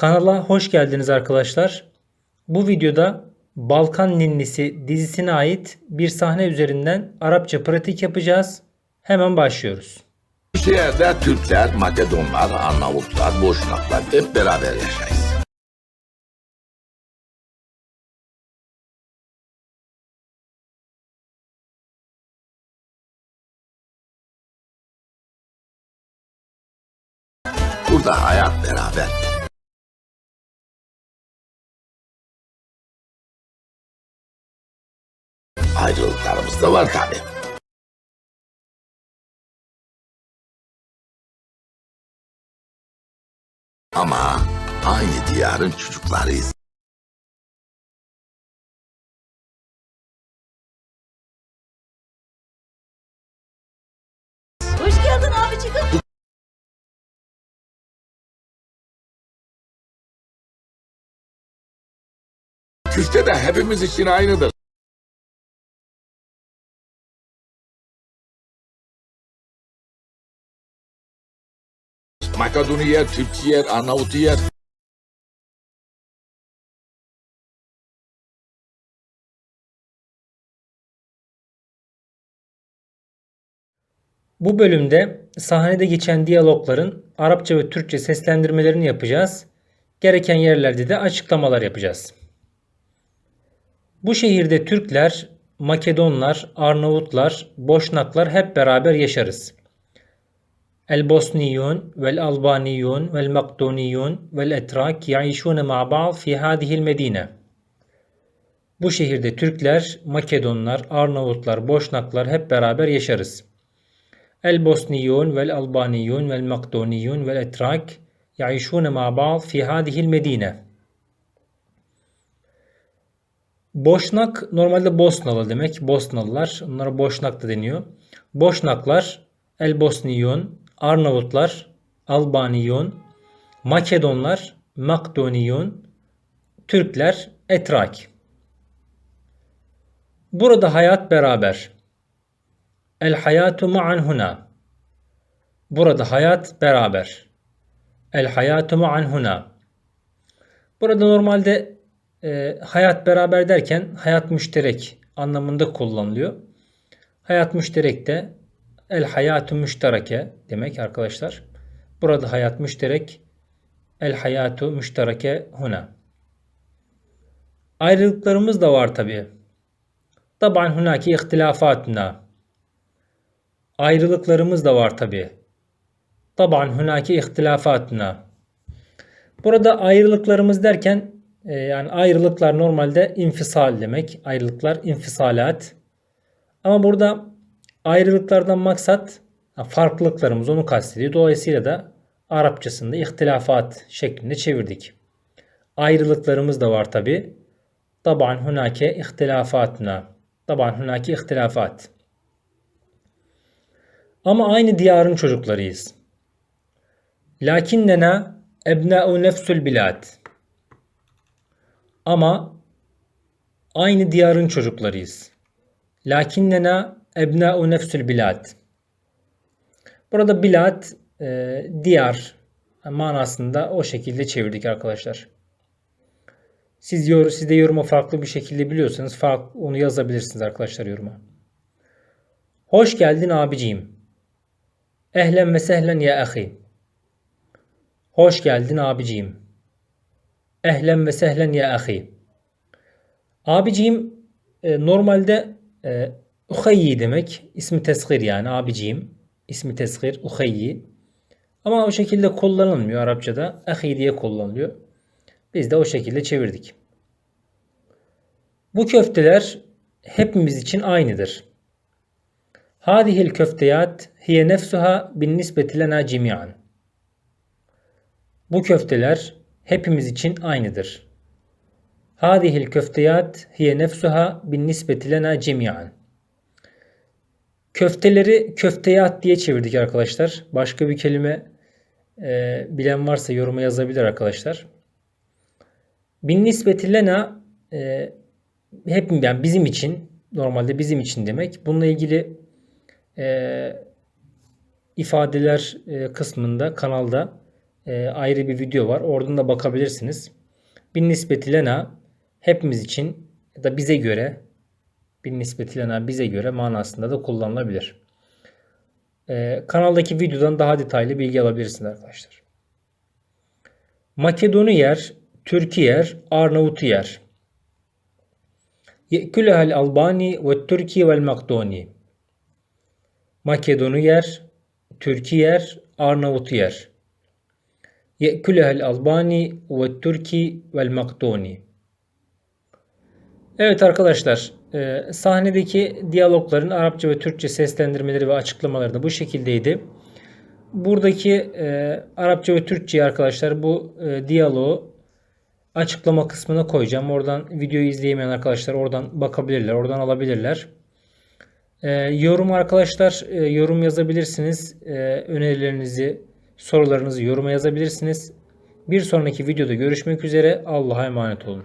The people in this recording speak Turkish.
Kanala hoş geldiniz arkadaşlar. Bu videoda Balkan Ninnisi dizisine ait bir sahne üzerinden Arapça pratik yapacağız. Hemen başlıyoruz. Şehirde Türkler, Makedonlar, Arnavutlar, Boşnaklar hep beraber yaşayız. Burada hayat beraber. Ayrılıklarımız da var tabi. Ama aynı diyarın çocuklarıyız. Hoş geldin abicim. Küfte de hepimiz için aynıdır. Makedonu yer, Türk yer, Arnavut yer. Bu bölümde sahnede geçen diyalogların Arapça ve Türkçe seslendirmelerini yapacağız. Gereken yerlerde de açıklamalar yapacağız. Bu şehirde Türkler, Makedonlar, Arnavutlar, Boşnaklar hep beraber yaşarız. El-Bosniyun vel-Albaniyun vel-Makedoniyun vel-Etrak yaişune ma'a ba'd fi hadihil medine. Bu şehirde Türkler, Makedonlar, Arnavutlar, Boşnaklar hep beraber yaşarız. El-Bosniyun vel-Albaniyun vel-Makedoniyun vel-Etrak yaişune ma'a ba'd fi hadihil medine. Boşnak normalde Bosnalı demek. Bosnalılar. Onlara Boşnak da deniyor. Boşnaklar El Bosniyun, Arnavutlar, Albaniyun, Makedonlar, Makedoniyun, Türkler, Etrak. Burada hayat beraber. El hayatu ma'an huna. Burada hayat beraber. El hayatu ma'an huna. Burada normalde e, hayat beraber derken hayat müşterek anlamında kullanılıyor. Hayat müşterek de el hayatu müştereke demek arkadaşlar. Burada hayat müşterek el hayatu müştereke huna. Ayrılıklarımız da var tabi. Taban hunaki ihtilafatuna. Ayrılıklarımız da var tabi. Taban hunaki ihtilafatuna. Burada ayrılıklarımız derken e, yani ayrılıklar normalde infisal demek. Ayrılıklar infisalat. Ama burada ayrılıklardan maksat farklılıklarımız onu kastediyor. Dolayısıyla da Arapçasında ihtilafat şeklinde çevirdik. Ayrılıklarımız da var tabi. Taban hunake ihtilafatna. Taban hunake ihtilafat. Ama aynı diyarın çocuklarıyız. Lakinnena ebna'u nefsul bilad. Ama aynı diyarın çocuklarıyız. Lakinnena ebna'u nefsul bilad. Burada bilad e, diyar manasında o şekilde çevirdik arkadaşlar. Siz yor, siz de yoruma farklı bir şekilde biliyorsanız fark, onu yazabilirsiniz arkadaşlar yoruma. Hoş geldin abiciğim. Ehlen ve sehlen ya ahi. Hoş geldin abiciğim. Ehlen ve sehlen ya ahi. Abiciğim e, normalde e, uhayyi demek. İsmi teshir yani abiciğim. İsmi teshir uhayyi. Ama o şekilde kullanılmıyor Arapçada. Ahi diye kullanılıyor. Biz de o şekilde çevirdik. Bu köfteler hepimiz için aynıdır. Hadihil köfteyat hiye nefsuha bin nisbeti lena cemiyan. Bu köfteler hepimiz için aynıdır. Hadihil köfteyat hiye nefsuha bin nisbeti lena cemiyan. Köfteleri köfteyat diye çevirdik arkadaşlar. Başka bir kelime e, bilen varsa yoruma yazabilir arkadaşlar. Bin nisbeti lena e, hep yani bizim için normalde bizim için demek. Bununla ilgili e, ifadeler e, kısmında kanalda e, ayrı bir video var. Oradan da bakabilirsiniz. Bin nispeti lena hepimiz için ya da bize göre bin nispeti lena bize göre manasında da kullanılabilir. E, kanaldaki videodan daha detaylı bilgi alabilirsiniz arkadaşlar. Makedonu yer, Türkü yer, Arnavut'u yer. Ye'külehel Albani ve Türkiye vel Makedoni. Makedonu yer, Türkü yer, Arnavut'u yer. Ye'külehel Albani ve Türki vel Makedoni. Evet arkadaşlar, e, sahnedeki diyalogların Arapça ve Türkçe seslendirmeleri ve açıklamaları da bu şekildeydi. Buradaki e, Arapça ve Türkçe arkadaşlar bu e, diyaloğu açıklama kısmına koyacağım. Oradan videoyu izleyemeyen arkadaşlar oradan bakabilirler, oradan alabilirler. E, yorum arkadaşlar e, yorum yazabilirsiniz. E, önerilerinizi, sorularınızı yoruma yazabilirsiniz. Bir sonraki videoda görüşmek üzere. Allah'a emanet olun.